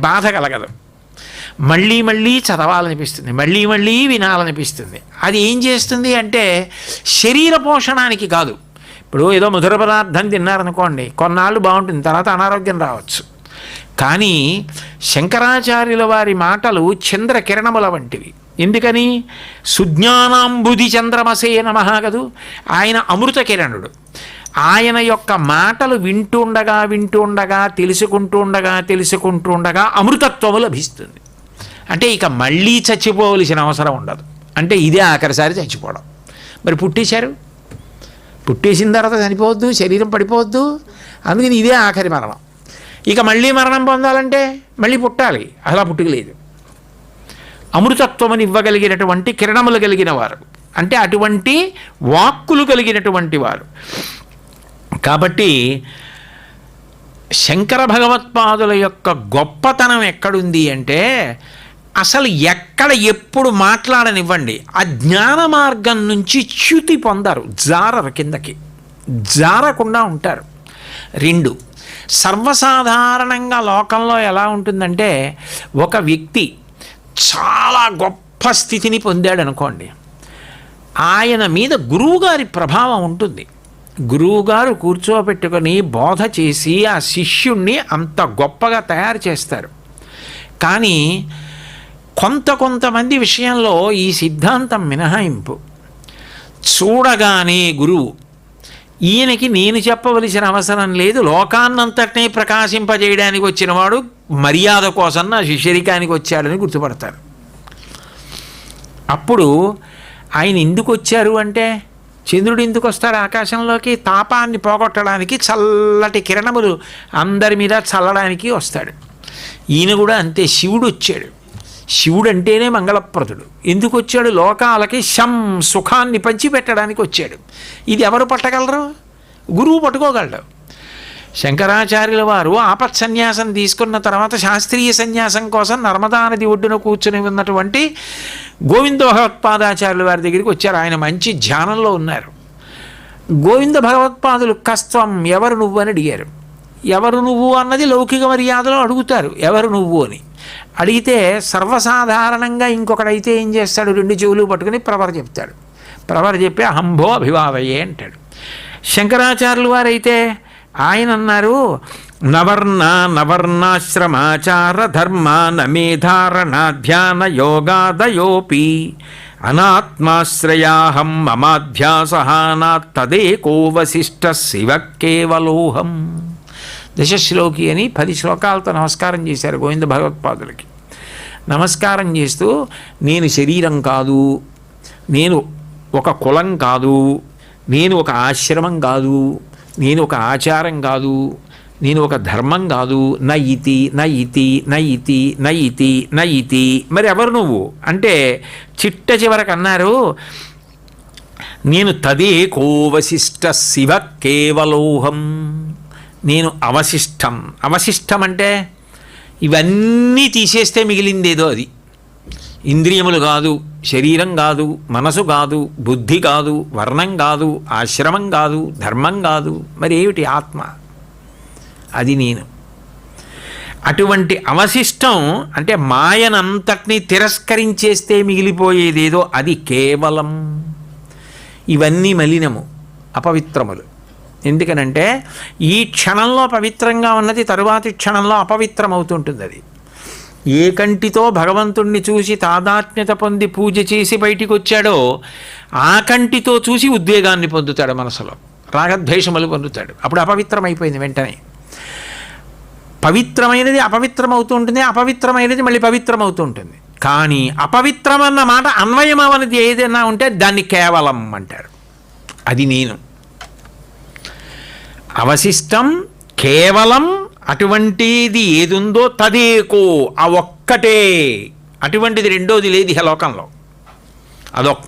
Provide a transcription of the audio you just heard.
బాధ కలగదు మళ్ళీ మళ్ళీ చదవాలనిపిస్తుంది మళ్ళీ మళ్ళీ వినాలనిపిస్తుంది. అది ఏం చేస్తుంది అంటే శరీర పోషణానికి కాదు. ఇప్పుడు ఏదో మధుర పదార్థం తిన్నారనుకోండి కొన్నాళ్ళు బాగుంటుంది తర్వాత అనారోగ్యం రావచ్చు. కానీ శంకరాచార్యుల వారి మాటలు చంద్రకిరణముల వంటివి. ఎందుకని? సుజ్ఞానాంబుధి చంద్రమసే నమహా కదూ. ఆయన అమృత కిరణుడు. ఆయన యొక్క మాటలు వింటుండగా వింటుండగా తెలుసుకుంటూ ఉండగా తెలుసుకుంటూ ఉండగా అమృతత్వము లభిస్తుంది. అంటే ఇక మళ్ళీ చచ్చిపోవలసిన అవసరం ఉండదు. అంటే ఇదే ఆఖరిసారి చచ్చిపోవడం. మరి పుట్టేశారు? పుట్టేసిన తర్వాత చనిపోవద్దు శరీరం పడిపోవద్దు. అందుకని ఇదే ఆఖరి మరణం. ఇక మళ్ళీ మరణం పొందాలంటే మళ్ళీ పుట్టాలి. అలా పుట్టుకలేదు అమృతత్వమని ఇవ్వగలిగినటువంటి కిరణములు కలిగిన వారు. అంటే అటువంటి వాక్కులు కలిగినటువంటి వారు. కాబట్టి శంకర భగవత్పాదుల యొక్క గొప్పతనం ఎక్కడుంది అంటే అసలు ఎక్కడ ఎప్పుడు మాట్లాడనివ్వండి ఆ జ్ఞాన మార్గం నుంచి చ్యుతి పొందారు జారరు కిందకి జారకుండా ఉంటారు. రెండు సర్వసాధారణంగా లోకంలో ఎలా ఉంటుందంటే ఒక వ్యక్తి చాలా గొప్ప స్థితిని పొందాడు అనుకోండి ఆయన మీద గురువుగారి ప్రభావం ఉంటుంది. గురువుగారు కూర్చోబెట్టుకొని బోధ చేసి ఆ శిష్యుణ్ణి అంత గొప్పగా తయారు చేస్తారు. కానీ కొంత కొంతమంది విషయంలో ఈ సిద్ధాంతం మినహాయింపు. చూడగానే గురువు ఈయనకి నేను చెప్పవలసిన అవసరం లేదు లోకాన్నంతటినీ ప్రకాశింపజేయడానికి వచ్చినవాడు మర్యాద కోసం నా శిష్యరికానికి వచ్చాడని గుర్తుపడతారు. అప్పుడు ఆయన ఎందుకు వచ్చారు అంటే చంద్రుడు ఎందుకు వస్తాడు ఆకాశంలోకి తాపాన్ని పోగొట్టడానికి చల్లటి కిరణములు అందరి మీద చల్లడానికి వస్తాడు. ఈయన కూడా అంతే శివుడు వచ్చాడు. శివుడు అంటేనే మంగళప్రదుడు. ఎందుకు వచ్చాడు? లోకాలకి శం సుఖాన్ని పంచిపెట్టడానికి వచ్చాడు. ఇది ఎవరు పట్టగలరు? గురువు పట్టుకోగలడు. శంకరాచార్యుల వారు ఆపత్ సన్యాసం తీసుకున్న తర్వాత శాస్త్రీయ సన్యాసం కోసం నర్మదా నది ఒడ్డున కూర్చుని ఉన్నటువంటి గోవింద భగవత్పాదాచార్యుల వారి దగ్గరికి వచ్చారు. ఆయన మంచి ధ్యానంలో ఉన్నారు. గోవింద భగవత్పాదులు కష్టం ఎవరు నువ్వు అని అడిగారు. ఎవరు నువ్వు అన్నది లౌకిక మర్యాదలో అడుగుతారు. ఎవరు నువ్వు అని. అడిగితే సర్వసాధారణంగా ఇంకొకడైతే ఏం చేస్తాడు? రెండు చెవులు పట్టుకుని ప్రవర చెప్తాడు. ప్రవర చెప్పి అహంభో అభివావయే అంటాడు. శంకరాచార్యులు వారైతే ఆయన అన్నారు నవర్ణ నవర్ణాశ్రమాచార ధర్మ నమేధారణ ధ్యాన యోగాదయోపి అనాత్మాశ్రయాహం మమాధ్యాసహానాత్తదేకో వశిష్ట శివ కేవలోహం దశశ్లోకి అని పది శ్లోకాలతో నమస్కారం చేశారు గోవింద భగవత్పాదులకి. నమస్కారం చేస్తూ నేను శరీరం కాదు నేను ఒక కులం కాదు నేను ఒక ఆశ్రమం కాదు నేను ఒక ఆచారం కాదు నేను ఒక ధర్మం కాదు. నయితి నయితి నయితి నయితి నయితి. మరి ఎవరు నువ్వు? అంటే చిట్ట చివరకు అన్నారు నేను తదేకో వశిష్ట శివ కేవలోహం. నేను అవశిష్టం. అవశిష్టం అంటే ఇవన్నీ తీసేస్తే మిగిలిందేదో అది. ఇంద్రియములు కాదు శరీరం కాదు మనసు కాదు బుద్ధి కాదు వర్ణం కాదు ఆశ్రమం కాదు ధర్మం కాదు. మరి ఏమిటి ఆత్మ? అది నేను. అటువంటి అవశిష్టం అంటే మాయనంతటిని తిరస్కరించేస్తే మిగిలిపోయేదేదో అది కేవలం ఇవన్నీ మలినము అపవిత్రములు. ఎందుకనంటే ఈ క్షణంలో పవిత్రంగా ఉన్నది తరువాతి క్షణంలో అపవిత్రమవుతుంటుంది అది. ఏ కంటితో భగవంతుణ్ణి చూసి తాదాత్మ్యత పొంది పూజ చేసి బయటికి వచ్చాడో ఆ కంటితో చూసి ఉద్వేగాన్ని పొందుతాడు మనసులో. రాగద్వేషములు పొందుతాడు. అప్పుడు అపవిత్రమైపోయింది వెంటనే. పవిత్రమైనది అపవిత్రమవుతూ ఉంటుంది అపవిత్రమైనది మళ్ళీ పవిత్రమవుతూ ఉంటుంది కానీ అపవిత్రమన్న మాట అన్వయం అవనది ఏదైనా ఉంటే దాన్ని కేవలం అంటారు. అది నేను. అవశిష్టం కేవలం అటువంటిది ఏదుందో తదేకో ఆ ఒక్కటే. అటువంటిది రెండోది లేదు ఇహ లోకంలో అదొక్క